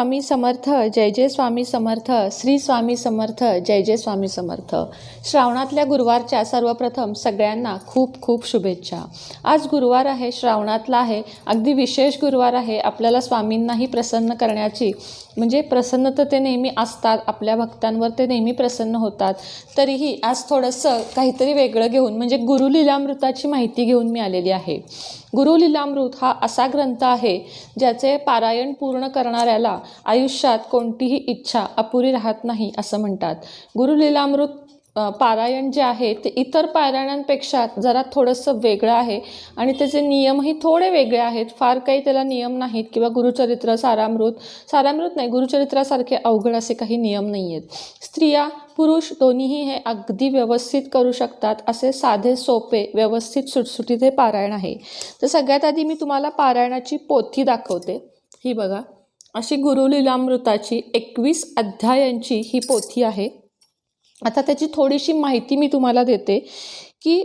स्वामी समर्थ जय जय स्वामी समर्थ श्री स्वामी समर्थ जय जय स्वामी समर्थ. श्रावणातल्या गुरुवारच्या सर्वप्रथम सगळ्यांना खूप खूप शुभेच्छा. आज गुरुवार आहे श्रावणातला आहे अगदी विशेष गुरुवार आहे आपल्याला स्वामींनाही प्रसन्न करण्याची. म्हणजे प्रसन्न तर ते नेहमी असतात आपल्या भक्तांवर ते नेहमी प्रसन्न होतात. तरीही आज थोडंसं काहीतरी वेगळं घेऊन म्हणजे गुरुलीलामृताची माहिती घेऊन मी आलेली आहे. गुरुलीलामृत हा असा ग्रंथ आहे ज्याचे पारायण पूर्ण करणाऱ्याला आयुष्यात कोणतीही इच्छा अपुरी राहत नाही असं म्हणतात. गुरुलीलामृत पारायण जे आहे ते इतर पारायणांपेक्षा जरा थोडंसं वेगळं आहे आणि त्याचे नियमही थोडे वेगळे आहेत. फार काही त्याला नियम नाहीत किंवा गुरुचरित्र सारामृत सारामृत नाही गुरुचरित्रासारखे अवघड असे काही नियम नाही आहेत स्त्रिया पुरुष दोन्हीही हे अगदी व्यवस्थित करू शकतात असे साधे सोपे व्यवस्थित सुटसुटीत हे पारायण आहे. तर सगळ्यात आधी मी तुम्हाला पारायणाची पोथी दाखवते. ही बघा अशी गुरुलीलामृताची एकवीस अध्यायांची ही पोथी आहे. आता त्याची थोडीशी माहिती मी तुम्हाला देते की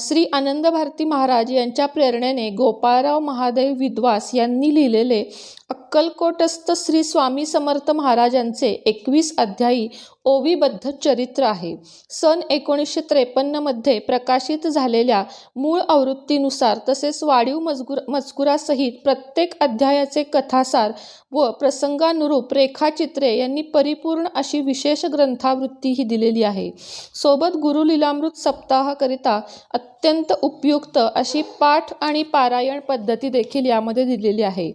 श्री आनंद भारती महाराज यांच्या प्रेरणेने गोपाळराव महादेव विद्वास यांनी लिहिलेले अक्कलकोटस्थ श्री स्वामी समर्थ महाराजांचे एकवीस अध्यायी ओवीबद्ध चरित्र आहे. सन एकोणीसशे त्रेपन्नमध्ये प्रकाशित झालेल्या मूळ आवृत्तीनुसार तसेच वाढीव मजगुर मजकुरासहित प्रत्येक अध्यायाचे कथासार व प्रसंगानुरूप रेखाचित्रे यांनी परिपूर्ण अशी विशेष ग्रंथावृत्ती ही दिलेली आहे. सोबत गुरुलीलामृत सप्ताहाकरिता अत्यंत उपयुक्त अशी पाठ आणि पारायण पद्धती देखील यामध्ये दिलेली आहे.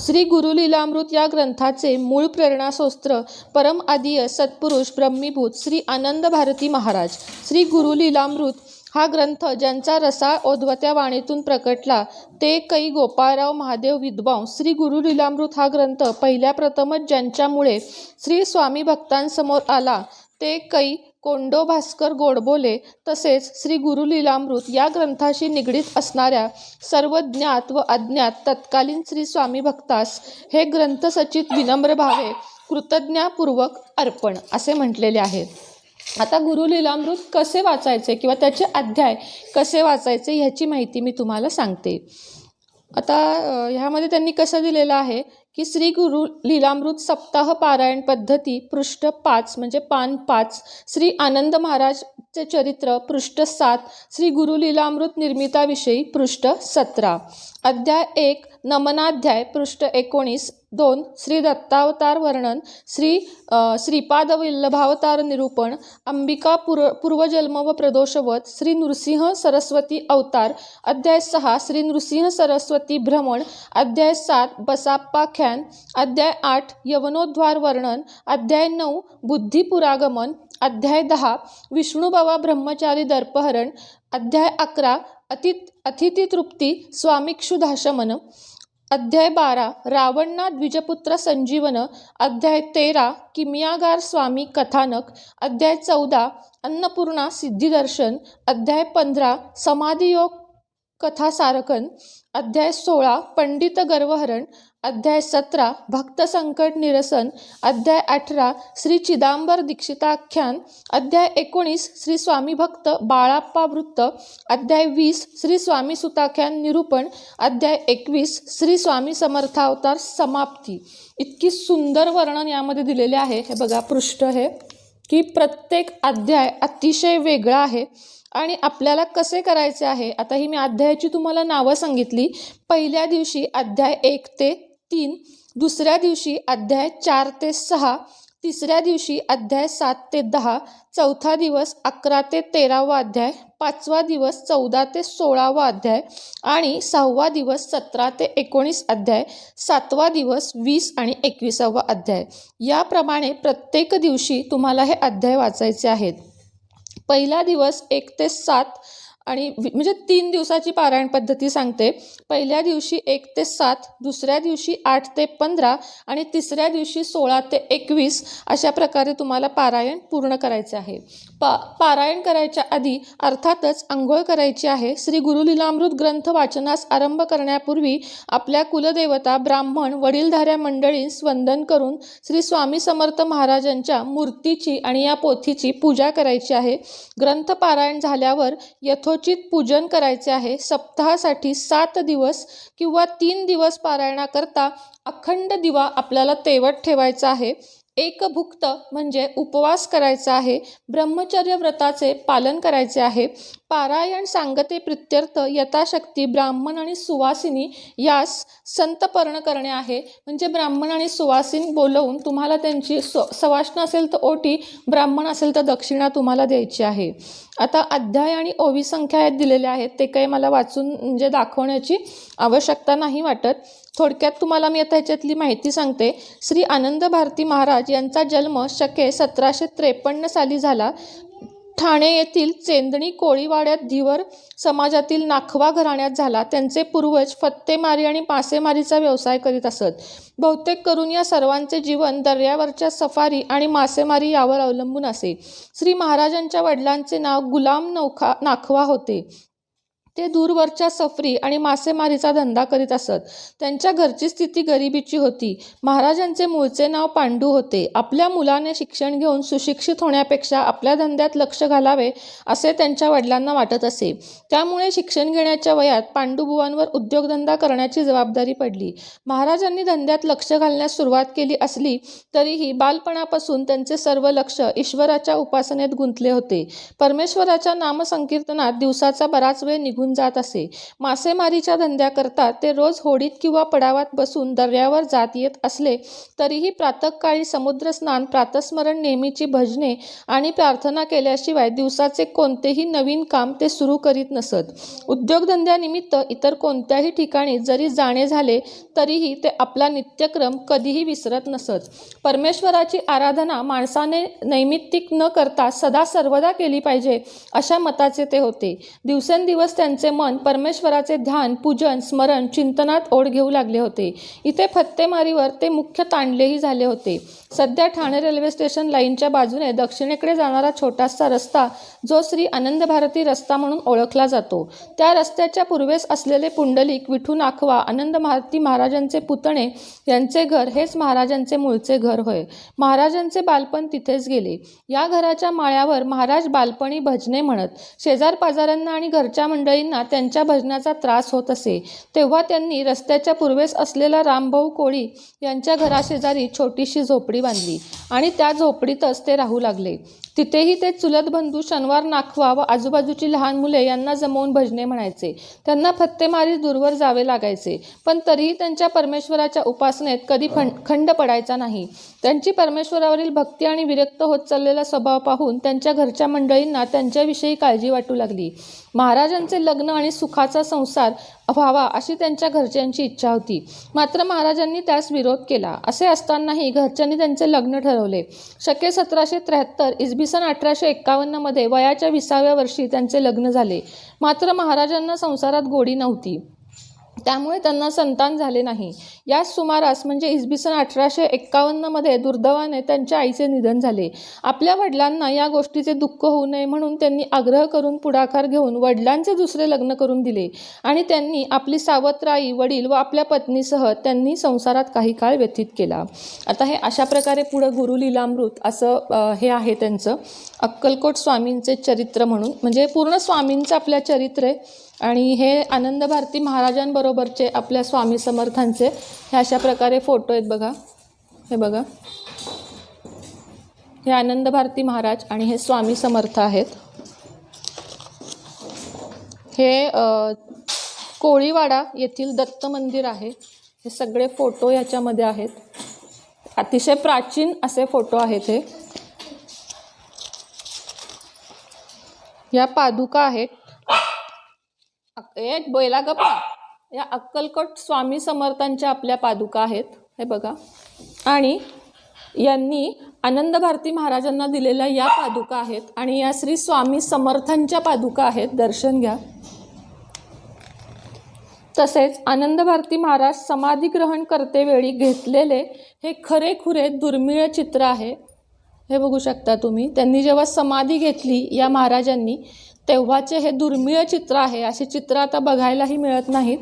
श्री गुरुलीलामृत या ग्रंथाचे मूळ प्रेरणास्त्रोत्र परम आदिय सत्पुरुष ब्रह्मीभूत श्री आनंद भारती महाराज. श्री गुरुलीलामृत हा ग्रंथ ज्यांचा रसाळ ओधवत्या वाणीतून प्रकटला ते कै गोपाळराव महादेव विद्वांस. श्री गुरुलीलामृत हा ग्रंथ पहिल्या प्रथमच ज्यांच्यामुळे श्री स्वामी भक्तांसमोर आला ते कै कोंडो भास्कर गोडबोले तसेच श्री गुरुलीलामृत या ग्रंथाशी निगडीत असणाऱ्या सर्व ज्ञात व अज्ञात तत्कालीन श्री स्वामी भक्तास हे ग्रंथसचित विनम्र भावे कृतज्ञापूर्वक अर्पण असे म्हटलेले आहे. आता गुरुलीलामृत कसे वाचायचे किंवा त्याचे अध्याय कसे वाचायचे ह्याची माहिती मी तुम्हाला सांगते. आता ह्यामध्ये त्यांनी कसं दिलेलं आहे की श्री गुरु लीलामृत सप्ताह पारायण पद्धती पृष्ठ पाच म्हणजे पान पाच श्री आनंद महाराजचे चरित्र पृष्ठ सात श्री गुरु लीलामृत निर्मिताविषयी पृष्ठ सतरा. अध्याय एक नमनाध्याय पृष्ठ एकोणीस दोन श्री दत्तावतार वर्णन श्री श्रीपाद वल्लभावतार निरूपण अंबिका पूर्व पूर्वजन्म व प्रदोषवत श्री नृसिंह सरस्वती अवतार अध्याय सहा श्री नृसिंह सरस्वती भ्रमण अध्याय सात बसाप्पाख्यान अध्याय आठ यवनोद्वार वर्णन अध्याय नऊ बुद्धिपुरागमन अध्याय दहा विष्णुबाबा ब्रह्मचारी दर्पहरण अध्याय अकरा अति अतिथीतृप्ती स्वामिक्षुधाशमन अध्याय बारा. रावणना द्विजपुत्र संजीवन. अध्याय तेरा. किमियागार स्वामी कथानक. अध्याय चौदा. अन्नपूर्णा सिद्धिदर्शन. अध्याय पंधरा. समाधियोग कथा सारकन अध्याय सोळा. पंडित गर्वहरण. अध्याय सतरा भक्त संकट निरसन. अध्याय अठरा श्री चिदांबर दीक्षिताख्यान. अध्याय एकोणीस श्री स्वामी भक्त बाळाप्पा वृत्त. अध्याय वीस श्री स्वामी सुताख्यान निरूपण. अध्याय एकवीस श्री स्वामी समर्थावतार समाप्ती. इतकी सुंदर वर्णन यामध्ये दिलेले आहे. हे बघा पृष्ठ हे. की प्रत्येक अध्याय अतिशय वेगळा आहे. आणि आपल्याला कसे करायचे आहे? आता ही मी अध्यायाची तुम्हाला नावं सांगितली. पहिल्या दिवशी अध्याय एक ते तीन दुसऱ्या दिवशी अध्याय चार ते सहा तिसऱ्या दिवशी अध्याय सात ते दहा चौथा दिवस अकरा ते तेरावा अध्याय पाचवा दिवस चौदा ते सोळावा अध्याय आणि सहावा दिवस सतरा ते एकोणीस अध्याय सातवा दिवस वीस आणि एकविसावा अध्याय. याप्रमाणे प्रत्येक दिवशी तुम्हाला हे अध्याय वाचायचे आहेत. पहिला दिवस एक ते सात आणि म्हणजे तीन दिवसाची पारायण पद्धती सांगते. पहिल्या दिवशी एक ते सात दुसऱ्या दिवशी आठ ते पंधरा आणि तिसऱ्या दिवशी सोळा ते एकवीस अशा प्रकारे तुम्हाला पारायण पूर्ण करायचे आहे. पा पारायण करायच्या आधी अर्थातच आंघोळ करायची आहे. श्री गुरुलीलामृत ग्रंथ वाचनास आरंभ करण्यापूर्वी आपल्या कुलदेवता ब्राह्मण वडीलधाऱ्या मंडळींस वंदन करून श्री स्वामी समर्थ महाराजांच्या मूर्तीची आणि या पोथीची पूजा करायची आहे. ग्रंथ पारायण झाल्यावर यथो क्वचित पूजन करायचे आहे सप्ताहासाठी सात दिवस किंवा तीन दिवस पारायणाकरता अखंड दिवा आपल्याला तेवत ठेवायचा आहे. एकभुक्त म्हणजे उपवास करायचा आहे ब्रह्मचर्य व्रताचे पालन करायचे आहे. पारायण सांगते प्रित्यर्थ यथाशक्ती ब्राह्मण आणि सुवासिनी यास संतपर्ण करणे आहे. म्हणजे ब्राह्मण आणि सुवासिनी बोलवून तुम्हाला त्यांची स सवाष्ण असेल तर ओटी ब्राह्मण असेल तर दक्षिणा तुम्हाला द्यायची आहे. आता अध्याय आणि ओवी संख्या आहेत दिलेल्या आहेत. ते काही मला वाचून म्हणजे दाखवण्याची आवश्यकता नाही वाटत. थोडक्यात तुम्हाला मी आता ह्याच्यातली माहिती सांगते. श्री आनंद भारती महाराज यांचा जन्म शके सतराशे त्रेपन्न साली झाला. ठाणे येथील चेंदणी कोळीवाड्यात धीवर समाजातील नाखवा घराण्यात झाला. त्यांचे पूर्वज फत्तेमारी आणि मासेमारीचा व्यवसाय करीत असत. बहुतेक करून या सर्वांचे जीवन दर्यावरच्या सफारी आणि मासेमारी यावर अवलंबून असे. श्री महाराजांच्या वडिलांचे नाव गुलाम नौखा नाखवा होते. ते दूरवरच्या सफरी आणि मासेमारीचा धंदा करीत असत. त्यांच्या घरची स्थिती गरिबीची होती. महाराजांचे मूळचे नाव पांडू होते. आपल्या मुलाने शिक्षण घेऊन सुशिक्षित होण्यापेक्षा आपल्या धंद्यात लक्ष घालावे असे त्यांच्या वडिलांना वाटत असे. त्यामुळे शिक्षण घेण्याच्या वयात पांडुबुवांवर उद्योगधंदा करण्याची जबाबदारी पडली. महाराजांनी धंद्यात लक्ष घालण्यास सुरुवात केली असली तरीही बालपणापासून त्यांचे सर्व लक्ष ईश्वराच्या उपासनेत गुंतले होते. परमेश्वराच्या नामसंकीर्तनात दिवसाचा बराच वेळ निघून जात असे. मासेमारीच्या धंद्याकरता ते रोज होडीत किंवा पडावात बसून दर्यावर जात येत असले तरीही प्रातःकाळी समुद्रस्नान प्रातस्मरण नेहमीची भजने आणि प्रार्थना केल्याशिवाय दिवसाचे कोणतेही नवीन काम ते सुरू करीत नसत. उद्योगधंद्यानिमित्त इतर कोणत्याही ठिकाणी जरी जाणे झाले तरीही ते आपला नित्यक्रम कधीही विसरत नसत. परमेश्वराची आराधना माणसाने नैमित्तिक न करता सदा सर्वदा केली पाहिजे अशा मताचे ते होते. दिवसेंदिवस त्यांचे मन परमेश्वराचे ध्यान पूजन स्मरण चिंतनात ओढ घेऊ लागले होते. इथे फत्तेमारीवर ते मुख्य तांडलेही झाले होते. सध्या ठाणे रेल्वे स्टेशन लाईनच्या बाजूने दक्षिणेकडे जाणारा छोटासा रस्ता जो श्री आनंद भारती रस्ता म्हणून ओळखला जातो. त्या रस्त्याच्या पूर्वेस असलेले पुंडलिक विठू नाखवा आनंद भारती महाराजांचे पुतणे यांचे घर हेच महाराजांचे मूळचे घर होय. महाराजांचे बालपण तिथेच गेले. या घराच्या माळ्यावर महाराज बालपणी भजने म्हणत शेजार पाजारांना आणि घरच्या मंडळींना त्यांच्या भजनाचा त्रास होत असे. तेव्हा त्यांनी रस्त्याच्या पूर्वेस असलेला रामभाऊ कोळी यांच्या घराशेजारी छोटीशी झोपडी बांधली आणि त्या झोपडीतच ते राहू लागले. तिथेही ते चुलत बंधू शनिवार नाखवा व आजूबाजूची लहान मुले यांना जमवून भजने म्हणायचे. त्यांना फत्तेमारी दूरवर जावे लागायचे पण तरीही त्यांच्या परमेश्वराच्या उपासनेत कधी खंड पडायचा नाही. त्यांची परमेश्वरावरील भक्ती आणि विरक्त होत चाललेला स्वभाव पाहून त्यांच्या घरच्या मंडळींना त्यांच्याविषयी काळजी वाटू लागली. महाराजांचे लग्न आणि सुखाचा संसार व्हावा अशी त्यांच्या घरच्यांची इच्छा होती. मात्र महाराजांनी त्यास विरोध केला. असे असतानाही घरच्यांनी त्यांचे लग्न ठरवले. शके सतराशे त्र्याहत्तर इसवी सन अठराशे एक्कावन्नमध्ये वयाच्या विसाव्या वर्षी त्यांचे लग्न झाले. मात्र महाराजांना संसारात गोडी नव्हती. त्यामुळे त्यांना संतान झाले नाही. याच सुमारास म्हणजे इसबी सन अठराशे एक्कावन्नमध्ये दुर्दैवाने त्यांच्या आईचे निधन झाले. आपल्या वडिलांना या गोष्टीचे दुःख होऊ नये म्हणून त्यांनी आग्रह करून पुढाकार घेऊन वडिलांचे दुसरे लग्न करून दिले आणि त्यांनी आपली सावत्र आई वडील व आपल्या पत्नीसह त्यांनी संसारात काही काळ व्यतीत केला. आता हे अशा प्रकारे पुढं गुरु लीलामृत असं हे आहे त्यांचं अक्कलकोट स्वामींचे चरित्र म्हणून. म्हणजे पूर्ण स्वामींचं आपल्या चरित्र आहे आणि हे आनंद भारती महाराजांबरोबरचे आपल्या स्वामी समर्थांचे हे अशा प्रकारे फोटो आहेत बघा. हे बघा. हे आनंद भारती महाराज आणि हे स्वामी समर्थ आहेत. हे कोळीवाडा येथील दत्त मंदिर आहे. हे सगळे फोटो ह्याच्यामध्ये आहेत. अतिशय प्राचीन असे फोटो आहेत हे. या पादुका आहेत. एक ए बैला गप्पा. या अक्कलकोट स्वामी समर्थांच्या आपल्या पादुका आहेत. हे बघा. आणि यांनी आनंद भारती महाराजांना दिलेल्या या पादुका आहेत. आणि या श्री स्वामी समर्थांच्या पादुका आहेत. दर्शन घ्या. तसेच आनंद भारती महाराज समाधी ग्रहण करतेवेळी घेतलेले हे खरेखुरे दुर्मिळ चित्र आहे. हे बघू शकता तुम्ही. त्यांनी जेव्हा समाधी घेतली या महाराजांनी तेव्हाचे हे दुर्मिळ चित्र आहे. असे चित्र आता बघायलाही मिळत नाहीत.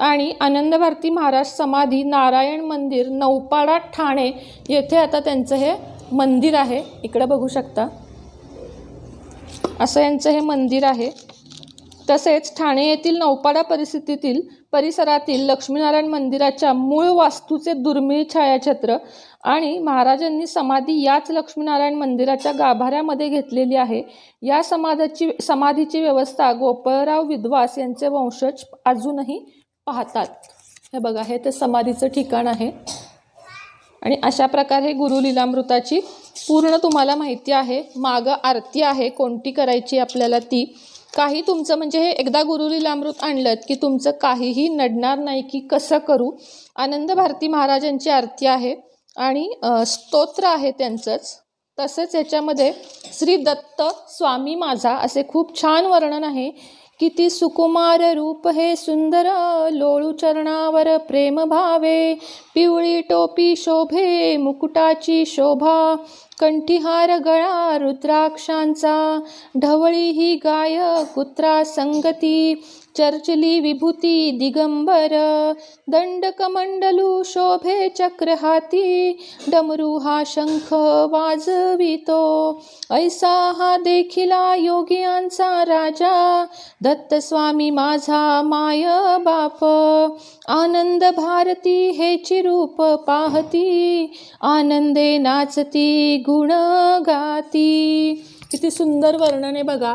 आणि आनंद भारती महाराज समाधी नारायण मंदिर नौपाडा ठाणे येथे आता त्यांचं हे मंदिर आहे. इकडं बघू शकता. असं यांचं हे मंदिर आहे. तसेच ठाणे येथील नौपाडा परिस्थितीतील परिसरातील लक्ष्मीनारायण मंदिराच्या मूळ वास्तूचे दुर्मिळ छायाचित्र आणि महाराजांनी समाधी याच लक्ष्मीनारायण मंदिराच्या गाभाऱ्यामध्ये घेतलेली आहे. या समाधाची समाधीची व्यवस्था गोपाळराव विद्वास यांचे वंशज अजूनही पाहतात. हे बघा हे ते समाधीचं ठिकाण आहे. आणि अशा प्रकारे गुरु लीलामृताची पूर्ण तुम्हाला माहिती आहे. मागं आरती आहे कोणती करायची आपल्याला ती. काही तुमचं म्हणजे हे एकदा गुरु लीलामृत आणलं की तुमचं काहीही नडणार नाही की कसं करू. आनंद भारती महाराजांची आरती आहे. आणि स्तोत्र आहे त्यांचंच. तसेच याच्यामध्ये श्री दत्त स्वामी माझा असे खूप छान वर्णन आहे किती सुकुमार रूप हे सुंदर लोळू चरणावर प्रेम भावे पिवळी टोपी शोभे मुकुटाची शोभा कंठीहार गळा रुद्राक्षांचा ढवळी ही गाय कुत्रा संगती चर्चली विभूती दिगंबर दंडकमंडलू शोभे चक्र हाती डमरू हा शंख वाजवितो. ऐसा हा देखिला योगियांचा राजा दत्त स्वामी माझा माय बाप. आनंद भारती हे चिरूप पाहती आनंदे नाचती गुण गाती किती सुंदर वर्णन आहे बघा.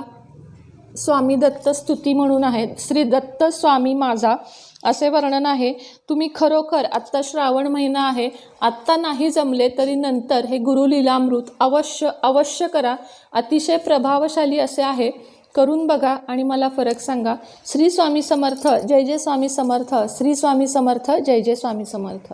स्वामी दत्त स्तुती म्हणून आहेत. श्री दत्त स्वामी माझा असे वर्णन आहे तुम्ही खरोखर आत्ता श्रावण महिना आहे आत्ता नाही जमले तरी नंतर हे गुरु लीलामृत अवश्य अवश्य करा. अतिशय प्रभावशाली असे आहे. करून बघा आणि मला फरक सांगा. श्री स्वामी समर्थ जय जय स्वामी समर्थ. श्री स्वामी समर्थ जय जय स्वामी समर्थ.